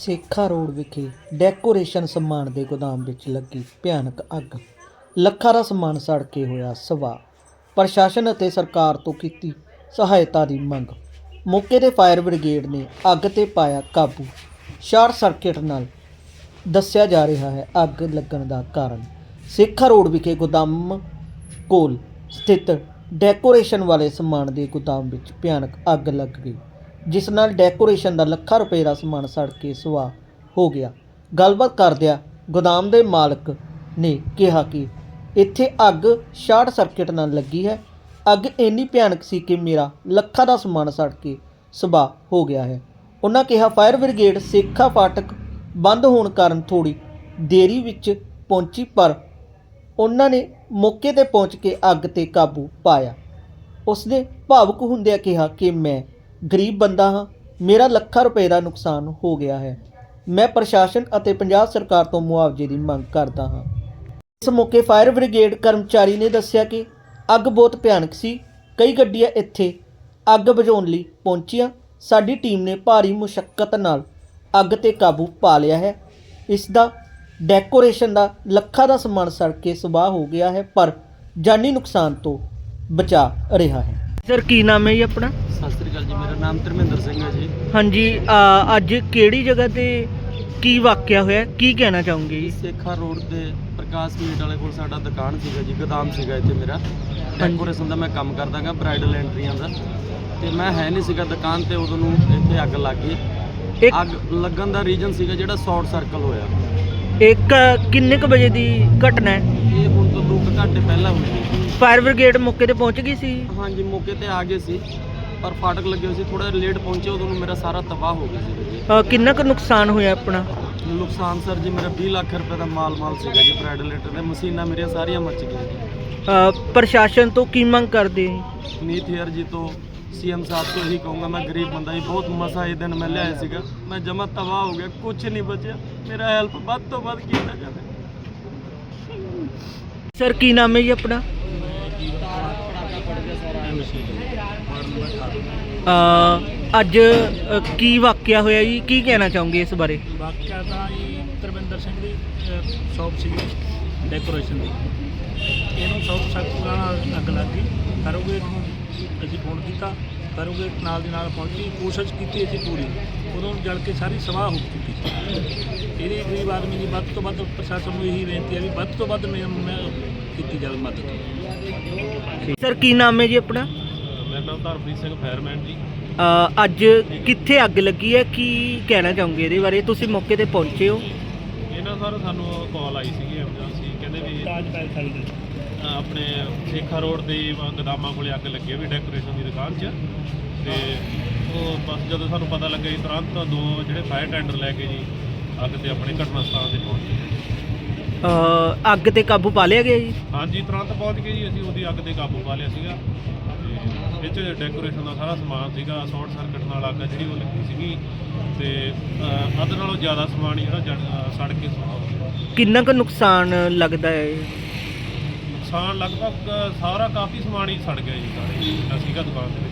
Sekha road ਵਿਖੇ decoration ਸਮਾਨ ਦੇ ਗੋਦਾਮ ਵਿੱਚ ਲੱਗੀ ਭਿਆਨਕ ਅੱਗ। ਲੱਖਾਂ ਦਾ ਸਮਾਨ ਸੜ ਕੇ ਹੋਇਆ ਸਵਾ ਪ੍ਰਸ਼ਾਸਨ ਅਤੇ ਸਰਕਾਰ ਤੋਂ ਕੀਤੀ ਸਹਾਇਤਾ ਦੀ ਮੰਗ। ਮੌਕੇ ਤੇ ਫਾਇਰ ਬ੍ਰਿਗੇਡ ਨੇ ਅੱਗ ਤੇ ਪਾਇਆ ਕਾਬੂ। ਸ਼ਾਰਟ ਸਰਕਟ ਨਾਲ ਦੱਸਿਆ ਜਾ ਰਿਹਾ ਹੈ ਅੱਗ ਲੱਗਣ ਦਾ ਕਾਰਨ। ਸੇਖਾ ਰੋਡ ਵਿਖੇ ਗੋਦਾਮ ਕੋਲ ਸਥਿਤ ਡੈਕੋਰੇਸ਼ਨ ਵਾਲੇ ਸਮਾਨ ਦੇ ਗੋਦਾਮ ਵਿੱਚ ਭਿਆਨਕ ਅੱਗ ਲੱਗ ਗਈ। ਜਿਸ ਨਾਲ ਡੈਕੋਰੇਸ਼ਨ ਦਾ ਲੱਖਾਂ ਰੁਪਏ ਦਾ ਸਮਾਨ ਸੜ ਕੇ ਸੁਆਹ ਹੋ ਗਿਆ। ਗੱਲਬਾਤ ਕਰਦਿਆਂ ਗੋਦਾਮ ਦੇ ਮਾਲਕ ਨੇ ਕਿਹਾ ਕਿ ਇੱਥੇ ਅੱਗ ਸ਼ਾਰਟ ਸਰਕਟ ਨਾਲ ਲੱਗੀ ਹੈ। ਅੱਗ ਇੰਨੀ ਭਿਆਨਕ ਸੀ ਕਿ ਮੇਰਾ ਲੱਖਾਂ ਦਾ ਸਮਾਨ ਸੜ ਕੇ ਸੁਆਹ ਹੋ ਗਿਆ ਹੈ। ਉਹਨਾਂ ਕਿਹਾ, ਫਾਇਰ ਬ੍ਰਿਗੇਡ ਸੇਖਾ ਫਾਟਕ ਬੰਦ ਹੋਣ ਕਾਰਨ ਥੋੜੀ ਦੇਰੀ ਵਿੱਚ ਪਹੁੰਚੀ, ਪਰ ਉਹਨਾਂ ਨੇ ਮੌਕੇ ਤੇ ਪਹੁੰਚ ਕੇ ਅੱਗ ਤੇ ਕਾਬੂ ਪਾਇਆ। ਉਸਨੇ ਭਾਵੁਕ ਹੁੰਦਿਆਂ ਕਿਹਾ ਕਿ ਮੈਂ ਗਰੀਬ ਬੰਦਾ ਹਾਂ, ਮੇਰਾ ਲੱਖਾਂ ਰੁਪਏ ਦਾ ਨੁਕਸਾਨ ਹੋ ਗਿਆ ਹੈ। ਮੈਂ ਪ੍ਰਸ਼ਾਸਨ ਅਤੇ ਪੰਜਾਬ ਸਰਕਾਰ ਤੋਂ ਮੁਆਵਜ਼ੇ ਦੀ ਮੰਗ ਕਰਦਾ ਹਾਂ। ਇਸ ਮੌਕੇ ਫਾਇਰ ਬ੍ਰਿਗੇਡ ਕਰਮਚਾਰੀ ਨੇ ਦੱਸਿਆ ਕਿ ਅੱਗ ਬਹੁਤ ਭਿਆਨਕ ਸੀ। ਕਈ ਗੱਡੀਆਂ ਇੱਥੇ ਅੱਗ ਬੁਝਾਉਣ ਲਈ ਪਹੁੰਚੀਆਂ। ਸਾਡੀ ਟੀਮ ਨੇ ਭਾਰੀ ਮੁਸ਼ਕਲ ਨਾਲ ਅੱਗ ਤੇ ਕਾਬੂ ਪਾ ਲਿਆ ਹੈ। ਇਸ ਦਾ ਡੈਕੋਰੇਸ਼ਨ ਦਾ ਲੱਖਾਂ ਦਾ ਸਮਾਨ ਸੜ ਕੇ ਸੁਆਹ ਹੋ ਗਿਆ ਹੈ, ਪਰ ਜਾਨੀ ਨੁਕਸਾਨ ਤੋਂ ਬਚਾ ਰਿਹਾ ਹੈ। ਸਰ ਕੀ ਨਾਮ ਹੈ ਜੀ ਆਪਣਾ? ਸਤਿ ਸ੍ਰੀ ਅਕਾਲ ਜੀ ਮੇਰਾ ਨਾਮ ਧਰਮਿੰਦਰ ਸਿੰਘ ਹੈ ਜੀ। ਹਾਂਜੀ ਅੱਜ ਕਿਹੜੀ ਜਗ੍ਹਾ ਤੇ ਕੀ ਵਾਕਿਆ ਹੋਇਆ? ਕੀ ਕਹਿਣਾ ਚਾਹੋਗੇ ਜੀ? ਸੇਖਾ ਰੋਡ ਤੇ ਪ੍ਰਕਾਸ਼ ਮੀਟ ਵਾਲੇ ਕੋਲ ਸਾਡਾ ਦੁਕਾਨ ਸੀਗਾ ਜੀ ਗੋਦਾਮ ਸੀਗਾ ਇੱਥੇ ਮੇਰਾ। ਡੈਕੋਰੇਸ਼ਨ ਦਾ ਮੈਂ ਕੰਮ ਕਰਦਾਗਾ ਬ੍ਰਾਈਡਲ ਐਂਟਰੀਆਂ ਦਾ। ਤੇ ਮੈਂ ਹੈ ਨਹੀਂ ਸੀਗਾ ਦੁਕਾਨ ਤੇ ਉਦੋਂ ਨੂੰ ਇੱਥੇ ਅੱਗ ਲੱਗ ਗਈ। ਇੱਕ ਅੱਗ ਲੱਗਣ ਦਾ ਰੀਜ਼ਨ ਸੀਗਾ ਜਿਹੜਾ ਸ਼ਾਰਟ ਸਰਕਲ ਹੋਇਆ। ਇੱਕ ਕਿੰਨੇ ਕੁ ਵਜੇ ਦੀ ਘਟਨਾ ਹੈ? ਇਹ ਹੁਣ ਤੋਂ 2 ਘੰਟੇ ਪਹਿਲਾਂ ਹੋਈ ਸੀ ਫਾਇਰ ਬ੍ਰਿਗੇਡ ਮੌਕੇ ਤੇ ਪਹੁੰਚ ਗਈ ਸੀ? ਹਾਂਜੀ ਮੌਕੇ ਤੇ ਆ ਗਏ ਸੀ ਪਰ ਫਾਟਕ ਲੱਗੇ ਹੋਏ ਸੀ ਥੋੜਾ ਲੇਟ ਪਹੁੰਚੇ ਉਦੋਂ ਨੂੰ ਮੇਰਾ ਸਾਰਾ ਤਬਾਹ ਹੋ ਗਿਆ ਸੀ ਜੀ। ਅ, ਕਿੰਨਾ ਕੁ ਨੁਕਸਾਨ ਹੋਇਆ ਆਪਣਾ? ਨੁਕਸਾਨ ਸਰ ਜੀ ਮੇਰਾ 20 ਲੱਖ ਰੁਪਏ ਦਾ ਮਾਲ ਮਾਲ ਸੀਗਾ ਜੀ ਬ੍ਰਾਈਡਲ ਐਂਟਰ ਦੇ ਮਸ਼ੀਨਾਂ ਮੇਰੀਆਂ ਸਾਰੀਆਂ ਮੱਚ ਗਈਆਂ ਜੀ। ਪ੍ਰਸ਼ਾਸਨ ਤੋਂ ਕੀ ਮੰਗ ਕਰਦੇ? ਹੋ ਨੀਤ ਹੇਅਰ ਜੀ ਤੋਂ ਸੀਐਮ ਸਾਹਿਬ ਤੋਂ ਇਹੀ ਕਹੂੰਗਾ ਮੈਂ ਗਰੀਬ ਬੰਦਾ ਜੀ ਬਹੁਤ ਮਸਾ ਇਹ ਦਿਨ ਮੈਂ ਲਿਆਇਆ ਸੀਗਾ ਮੈਂ ਜਮਾ ਤਬਾਹ ਹੋ ਗਿਆ ਕੁਝ ਨਹੀਂ ਬਚਿਆ ਮੇਰਾ ਹੈਲਪ ਵੱਧ ਤੋਂ ਵੱਧ ਕੀਤਾ ਜਾਵੇ। ਸਰ ਕੀ ਨਾਮ ਹੈ ਜੀ ਆਪਣਾ? ਅ, ਅੱਜ ਅ, ਕੀ ਵਾਕਿਆ ਹੋਇਆ ਜੀ? ਕੀ ਕਹਿਣਾ ਚਾਹੋਗੇ ਇਸ ਬਾਰੇ? ਵਾਕਿਆ ਤਾਂ ਜੀ ਤਰਵਿੰਦਰ ਸਿੰਘ ਦੀ ਸ਼ੌਪ ਸੀ ਡੈਕੋਰੇਸ਼ਨ ਦੀ। ਇਹਨੂੰ ਸ਼ੌਪ ਸਖਤ ਨਾਲ ਅੱਗ ਲੱਗ ਗਈ। ਕਰੋਗੇ ਨੂੰ ਅਸੀਂ ਫੋਨ ਕੀਤਾ ਕਰੋਗੇ ਨਾਲ ਦੀ ਨਾਲ ਪਹੁੰਚੀ ਕੋਸ਼ਿਸ਼ ਕੀਤੀ ਅਸੀਂ ਪੂਰੀ। ਉਦੋਂ ਜਲ ਕੇ ਸਾਰੀ ਸਵਾਹ ਹੋ ਚੁੱਕੀ ਸੀ। ਇਹਦੀ ਗਰੀਬ ਆਦਮੀ ਦੀ ਵੱਧ ਤੋਂ ਵੱਧ ਪ੍ਰਸ਼ਾਸਨ ਨੂੰ ਇਹੀ ਬੇਨਤੀ ਹੈ ਵੀ ਵੱਧ ਤੋਂ ਵੱਧ ਮੈਂ ਮੈਂ ਕੀਤੀ ਜਾਵੇ ਮਦਦ ਸਰ ਕੀ ਨਾਮ ਹੈ ਜੀ ਆਪਣਾ? ਮੇਰਾ ਨਾਮ ਧਰਮਪ੍ਰੀਤ ਸਿੰਘ ਫਾਇਰਮੈਨ ਜੀ। ਅ, ਅੱਜ ਕਿੱਥੇ ਅੱਗ ਲੱਗੀ ਹੈ? ਕੀ ਕਹਿਣਾ ਚਾਹੋਗੇ ਇਹਦੇ ਬਾਰੇ? ਤੁਸੀਂ ਮੌਕੇ ਤੇ ਪਹੁੰਚੇ ਹੋ। ਇਹਨਾਂ ਸਰ ਸਾਨੂੰ ਕਾਲ ਆਈ ਸੀਗੀ ਐਮਰਜੈਂਸੀ ਕਹਿੰਦੇ ਵੀ ਤਾਜ ਪੈਲ ਖਾਲੀ ਦੇ ਅ, ਆਪਣੇ ਸੇਖਾ ਰੋਡ ਦੇ ਗਦਾਮਾਂ ਕੋਲੇ ਅੱਗ ਲੱਗੀ ਹੈ ਵੀ ਡੈਕੋਰੇਸ਼ਨ ਦੀ ਦੁਕਾਨ 'ਚ। ਤੇ ਉਹ ਬਸ ਜਦੋਂ ਸਾਨੂੰ ਪਤਾ ਲੱਗਿਆ ਜੀ ਤੁਰੰਤ ਦੋ ਜਿਹੜੇ ਫਾਇਰ ਟੈਂਡਰ ਲੈ ਕੇ ਜੀ ਅੱਗ ਤੇ ਆਪਣੇ ਘਟਨਾ ਸਥਾਨ ਤੇ ਪਹੁੰਚ। ਗਏ ਅ, ਅੱਗ ਤੇ ਕਾਬੂ ਪਾ ਲਿਆ ਗਿਆ ਜੀ? ਹਾਂਜੀ ਤੁਰੰਤ ਪਹੁੰਚ ਗਏ ਜੀ। ਅਸੀਂ ਉਹਦੀ ਅੱਗ ਤੇ ਕਾਬੂ ਪਾ ਲਿਆ ਸੀਗਾ। ਤੇ ਇਹ 'ਚ ਡੈਕੋਰੇਸ਼ਨ ਦਾ ਸਾਰਾ ਸਮਾਨ ਸੀਗਾ। ਸ਼ਾਰਟ ਸਰਕਟ ਨਾਲ ਅੱਗ ਜਿਹੜੀ ਉਹ ਲੱਗੀ ਸੀਗੀ। ਤੇ ਅ, ਅੱਧ ਨਾਲੋਂ ਜ਼ਿਆਦਾ ਸਮਾਨ ਜਿਹੜਾ ਜਲ- ਸੜ ਕੇ ਸੁਆਹ ਹੋ ਗਿਆ। ਕਿੰਨਾ ਕੁ ਨੁਕਸਾਨ ਲੱਗਦਾ ਹੈ? ਨੁਕਸਾਨ ਲਗਭਗ ਸਾਰਾ ਕਾਫੀ ਸਮਾਨ ਹੀ ਸੜ ਗਿਆ ਜੀ। ਸਾਰੇ ਜਿੰਨਾ ਸੀਗਾ ਦੁਕਾਨ ਦੇ ਵਿੱਚ